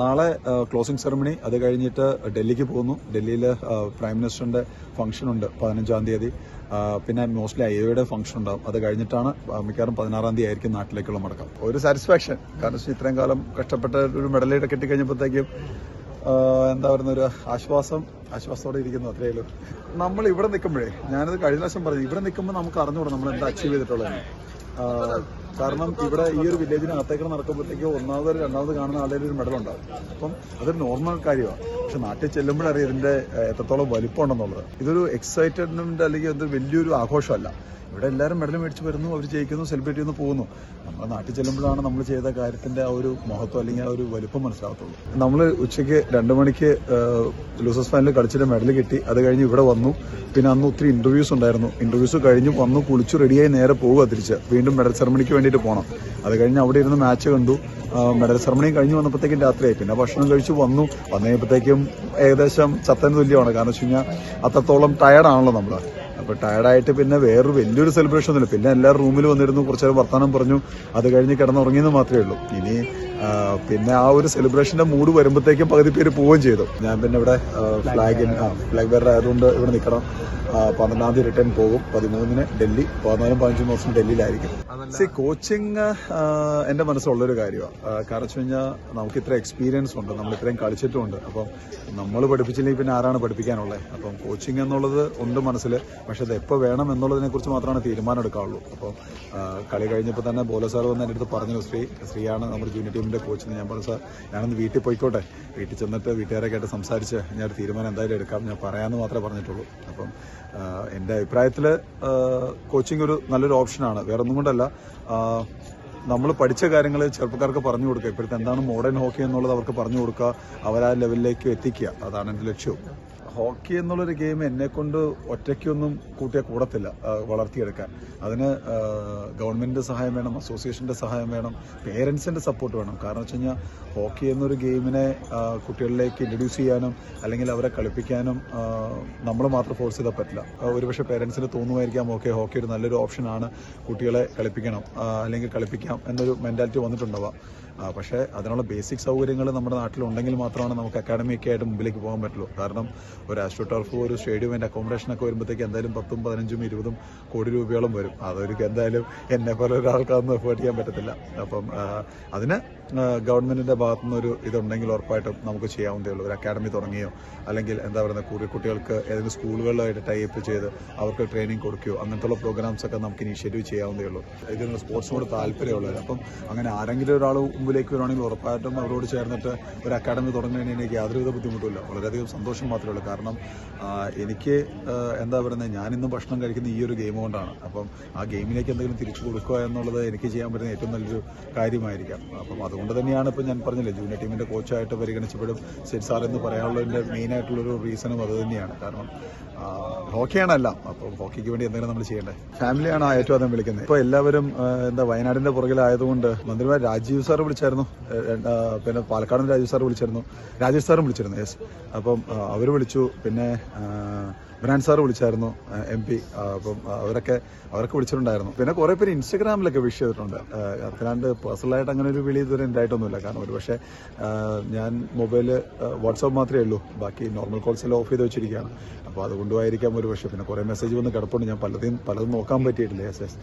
നാളെ closing ceremony അത് കഴിഞ്ഞിട്ട് ഡൽഹിക്ക് പോകുന്നു. ഡൽഹിയിൽ പ്രൈം മിനിസ്റ്ററിന്റെ ഫംഗ്ഷൻ ഉണ്ട് പതിനഞ്ചാം തീയതി. പിന്നെ മോസ്റ്റ്ലി ഐ എയുടെ ഫംഗ്ഷൻ ഉണ്ടാവും. അത് കഴിഞ്ഞിട്ടാണ് മിക്കവാറും പതിനാറാം തീയതി ആയിരിക്കും നാട്ടിലേക്കുള്ള മടക്കം. ഒരു സാറ്റിസ്ഫാക്ഷൻ കാരണം ഇത്രയും കാലം കഷ്ടപ്പെട്ട ഒരു മെഡലേറ്റ് കിട്ടിക്കഴിഞ്ഞപ്പോഴത്തേക്കും എന്താ പറയുന്ന ഒരു ആശ്വാസം ആശ്വാസത്തോടെ ഇരിക്കുന്നു അത്രയേ ഉള്ളൂ. നമ്മൾ ഇവിടെ നിൽക്കുമ്പോഴേ ഞാനത് കഴിഞ്ഞ പ്രാവശ്യം പറഞ്ഞു ഇവിടെ നിൽക്കുമ്പോൾ നമുക്ക് അറിഞ്ഞുകൂടാ നമ്മൾ എന്താ അച്ചീവ് ചെയ്തിട്ടുള്ളത് കാരണം ഇവിടെ ഈ ഒരു വില്ലേജിനകത്തേക്ക് നടക്കുമ്പോഴത്തേക്ക് ഒന്നാമത് രണ്ടാമത് കാണുന്ന ആളുടെ ഒരു മെഡൽ ഉണ്ടാവും അപ്പം അതൊരു നോർമൽ കാര്യമാണ്. പക്ഷെ നാട്ടിൽ ചെല്ലുമ്പോഴറിയാം ഇതിന്റെ എത്രത്തോളം വലിപ്പം ഉണ്ടെന്നുള്ളത് ഇതൊരു എക്സൈറ്റഡ്മെന്റ് അല്ലെങ്കിൽ എന്തൊരു വലിയൊരു ആഘോഷമല്ല. ഇവിടെ എല്ലാവരും മെഡൽ മേടിച്ച് വരുന്നു അവർ ജയിക്കുന്നു സെലിബ്രേറ്റ് ചെയ്യുന്നു പോകുന്നു. നമ്മുടെ നാട്ടിൽ ചെല്ലുമ്പോഴാണ് നമ്മൾ ചെയ്ത കാര്യത്തിന്റെ ആ ഒരു മഹത്വം അല്ലെങ്കിൽ ആ ഒരു വലുപ്പം മനസ്സിലാകത്തുള്ളൂ. നമ്മൾ ഉച്ചയ്ക്ക് രണ്ട് മണിക്ക് ലൂസസ് ഫാനിൽ കളിച്ചിട്ട് മെഡൽ കിട്ടി. അത് കഴിഞ്ഞ് ഇവിടെ വന്നു. പിന്നെ അന്ന് ഒത്തിരി ഇന്റർവ്യൂസ് ഉണ്ടായിരുന്നു. ഇന്റർവ്യൂസ് കഴിഞ്ഞ് വന്നു കുളിച്ചു റെഡിയായി നേരെ പോവുക തിരിച്ച്. വീണ്ടും മെഡൽ സെറമണിക്ക് വേണ്ടിയിട്ട് പോകണം അത് കഴിഞ്ഞ് അവിടെ ഇരുന്ന് മാച്ച് കണ്ടു. മെഡൽ സെറമണി കഴിഞ്ഞ് വന്നപ്പോഴത്തേക്കും രാത്രിയായി. പിന്നെ ഭക്ഷണം കഴിച്ച് വന്നു. വന്നു കഴിയുമ്പോഴത്തേക്കും ഏകദേശം ചത്തന് തുല്യമാണ്. കാരണം വെച്ച് കഴിഞ്ഞാൽ അത്രത്തോളം ടയർഡാണല്ലോ നമ്മൾ അപ്പൊ ടയർഡായിട്ട് പിന്നെ വേറൊരു വലിയൊരു സെലിബ്രേഷൻ ഒന്നുമില്ല. പിന്നെ എല്ലാവരും റൂമിൽ വന്നിരുന്നു കുറച്ച് നേരം വർത്തമാനം പറഞ്ഞു. അത് കഴിഞ്ഞ് കിടന്നുറങ്ങിയെന്ന് മാത്രമേ ഉള്ളൂ. ഇനി പിന്നെ ആ ഒരു സെലിബ്രേഷന്റെ മൂഡ് വരുമ്പോഴത്തേക്കും പകുതി പേര് പോവുകയും ചെയ്തു. ഞാൻ പിന്നെ ഇവിടെ ഫ്ലാഗിൻ ഫ്ലാഗ് ബെയർ ആയതുകൊണ്ട് ഇവിടെ നിൽക്കണം. പന്ത്രണ്ടാം തീയതി റിട്ടേൺ പോകും. പതിമൂന്നിന് ഡൽഹി പതിനാലും പതിനഞ്ചും ദിവസം ഡൽഹിയിലായിരിക്കും. സി കോച്ചിങ് എന്റെ മനസ്സിലുള്ളൊരു കാര്യമാണ് കാരണം വെച്ച് കഴിഞ്ഞാൽ നമുക്ക് ഇത്ര എക്സ്പീരിയൻസ് ഉണ്ട്. നമ്മൾ ഇത്രയും കളിച്ചിട്ടുമുണ്ട്. അപ്പം നമ്മൾ പഠിപ്പിച്ചില്ലെങ്കിൽ പിന്നെ ആരാണ് പഠിപ്പിക്കാനുള്ളത് അപ്പം കോച്ചിങ് എന്നുള്ളത് ഉണ്ട് മനസ്സിൽ പക്ഷെ അത് എപ്പോൾ വേണം എന്നുള്ളതിനെ കുറിച്ച് മാത്രമാണ് തീരുമാനം എടുക്കാവുള്ളൂ. അപ്പോൾ കളി കഴിഞ്ഞപ്പോൾ തന്നെ ബോല സാർ വന്ന് എന്റെ അടുത്ത് പറഞ്ഞു ശ്രീ ശ്രീയാണ് നമ്മുടെ ജൂനിയർ ടീമിന്റെ കോച്ച് ഞാൻ പറഞ്ഞു സാർ ഞാനൊന്ന് വീട്ടിൽ പോയിക്കോട്ടെ. വീട്ടിൽ ചെന്നിട്ട് വീട്ടുകാരൊക്കെ ആയിട്ട് സംസാരിച്ച് ഞാൻ ഒരു തീരുമാനം എന്തായാലും എടുക്കാം ഞാൻ പറയാമെന്ന് മാത്രമേ പറഞ്ഞിട്ടുള്ളൂ. അപ്പം എന്റെ അഭിപ്രായത്തിൽ കോച്ചിങ് ഒരു നല്ലൊരു ഓപ്ഷനാണ് വേറെ ഒന്നും കൊണ്ടല്ല നമ്മൾ പഠിച്ച കാര്യങ്ങൾ ചെറുപ്പക്കാർക്ക് പറഞ്ഞു കൊടുക്കുക. ഇപ്പോഴത്തെ എന്താണ് മോഡേൺ ഹോക്കി എന്നുള്ളത് അവർക്ക് പറഞ്ഞു കൊടുക്കുക. അവർ ആ ലെവലിലേക്ക് എത്തിക്കുക. അതാണ് എന്റെ ലക്ഷ്യവും. ഹോക്കി എന്നുള്ളൊരു ഗെയിം എന്നെ കൊണ്ട് ഒറ്റയ്ക്കൊന്നും കൂട്ടിയ കൂടത്തില്ല വളർത്തിയെടുക്കാൻ. അതിന് ഗവൺമെന്റിന്റെ സഹായം വേണം അസോസിയേഷന്റെ സഹായം വേണം പേരൻസിന്റെ സപ്പോർട്ട് വേണം. കാരണം വെച്ച് കഴിഞ്ഞാൽ ഹോക്കി എന്നൊരു ഗെയിമിനെ കുട്ടികളിലേക്ക് ഇൻട്രൊഡ്യൂസ് ചെയ്യാനും അല്ലെങ്കിൽ അവരെ കളിപ്പിക്കാനും നമ്മൾ മാത്രം ഫോഴ്സ് ചെയ്താൽ പറ്റില്ല. ഒരുപക്ഷെ പേരൻസിന് തോന്നുമായിരിക്കാം ഓക്കെ ഹോക്കി ഒരു നല്ലൊരു ഓപ്ഷനാണ് കുട്ടികളെ കളിപ്പിക്കണം അല്ലെങ്കിൽ കളിപ്പിക്കാം എന്നൊരു മെന്റാലിറ്റി വന്നിട്ടുണ്ടാവാം. പക്ഷേ അതിനുള്ള ബേസിക് സൗകര്യങ്ങൾ നമ്മുടെ നാട്ടിലുണ്ടെങ്കിൽ മാത്രമാണ് നമുക്ക് അക്കാഡമിയൊക്കെ ആയിട്ട് മുമ്പിലേക്ക് പോകാൻ പറ്റുള്ളൂ. കാരണം ഒരു ആസ്ട്രോ ടർഫ് ഒരു സ്റ്റേഡിയം അതിന്റെ അക്കോമഡേഷൻ ഒക്കെ വരുമ്പോഴത്തേക്ക് എന്തായാലും പത്തും പതിനഞ്ചും ഇരുപതും കോടി രൂപയോളം വരും. അതൊരു എന്തായാലും എന്നെ പോലെ ഒരാൾക്കതൊന്നും എഫേർട്ട് ചെയ്യാൻ പറ്റത്തില്ല. അപ്പം അതിന് ഗവൺമെന്റിന്റെ ഭാഗത്തുനിന്ന് ഒരു ഇതുണ്ടെങ്കിൽ ഉറപ്പായിട്ടും നമുക്ക് ചെയ്യാവുന്നതേ ഉള്ളൂ. ഒരു അക്കാഡമി തുടങ്ങിയോ അല്ലെങ്കിൽ എന്താ പറയുക കൂടുതൽ കുട്ടികൾക്ക് ഏതെങ്കിലും സ്കൂളുകളിലായിട്ട് ടൈപ്പ് ചെയ്ത് അവർക്ക് ട്രെയിനിങ് കൊടുക്കുകയോ അങ്ങനത്തുള്ള പ്രോഗ്രാംസ് ഒക്കെ നമുക്ക് ഇനീഷ്യേറ്റീവ് ചെയ്യാവുന്നതേ ഉള്ളൂ. ഇതിനുള്ള സ്പോർട്സിനോട് താല്പര്യമുള്ളവർ. അപ്പം അങ്ങനെ ആരെങ്കിലും ഒരാൾ മുമ്പിലേക്ക് വരുവാണെങ്കിൽ ഉറപ്പായിട്ടും അവരോട് ചേർന്നിട്ട് ഒരു അക്കാഡമി തുടങ്ങുന്നതിന് എനിക്ക് യാതൊരുവിധ ബുദ്ധിമുട്ടില്ല വളരെയധികം സന്തോഷം മാത്രമേ ഉള്ളൂ. കാരണം എനിക്ക് എന്താ പറയുന്നത് ഞാനിന്നും ഭക്ഷണം കഴിക്കുന്ന ഈ ഒരു ഗെയിം കൊണ്ടാണ്. അപ്പം ആ ഗെയിമിലേക്ക് എന്തെങ്കിലും തിരിച്ചു കൊടുക്കുക എന്നുള്ളത് എനിക്ക് ചെയ്യാൻ പറ്റുന്ന ഏറ്റവും നല്ലൊരു കാര്യമായിരിക്കാം. അപ്പം അതുകൊണ്ട് തന്നെയാണ് ഇപ്പം ഞാൻ പറഞ്ഞില്ലേ ജൂനിയർ ടീമിന്റെ കോച്ചായിട്ട് പരിഗണിച്ചപ്പോഴും സെറ്റ് സാർ എന്ന് പറയാനുള്ളതിന്റെ മെയിൻ ആയിട്ടുള്ളൊരു റീസണും അത് തന്നെയാണ്. കാരണം ഹോക്കിയാണ് എല്ലാം. അപ്പം ഹോക്കിക്ക് വേണ്ടി എന്തെങ്കിലും നമ്മൾ ചെയ്യേണ്ടത് ഫാമിലിയാണ് ഏറ്റവും ആദ്യം വിളിക്കുന്നത്. ഇപ്പോൾ എല്ലാവരും എന്താ വയനാടിന്റെ പുറകിലായതുകൊണ്ട് മന്ത്രിമാർ രാജീവ് സാർ വിളിച്ചായിരുന്നു. പിന്നെ പാലക്കാട് രാജേഷ് സാർ വിളിച്ചായിരുന്നു രാജേഷ് സാറും വിളിച്ചിരുന്നു യെസ്. അപ്പം അവർ വിളിച്ചു. പിന്നെ ബ്രാൻഡ് സാർ വിളിച്ചായിരുന്നു എം പി. അപ്പം അവരൊക്കെ അവരൊക്കെ വിളിച്ചിട്ടുണ്ടായിരുന്നു. പിന്നെ കുറേ പേര് ഇൻസ്റ്റഗ്രാമിലൊക്കെ വിഷ് ചെയ്തിട്ടുണ്ട്. അത്രാണ്ട് പേഴ്സണലായിട്ട് അങ്ങനെ ഒരു വിളി ഇതുവരെ ഉണ്ടായിട്ടൊന്നുമില്ല കാരണം ഒരു പക്ഷേ ഞാൻ മൊബൈൽ വാട്സാപ്പ് മാത്രമേ ഉള്ളൂ. ബാക്കി നോർമൽ കോൾസ് എല്ലാം ഓഫ് ചെയ്ത് വെച്ചിരിക്കുകയാണ്. അപ്പോൾ അതുകൊണ്ടുമായിരിക്കാം ഒരു പക്ഷേ. പിന്നെ കുറേ മെസ്സേജ് വന്ന് കിടപ്പുണ്ട്. ഞാൻ പലതും പലതും നോക്കാൻ പറ്റിയിട്ടില്ല. Yes yes.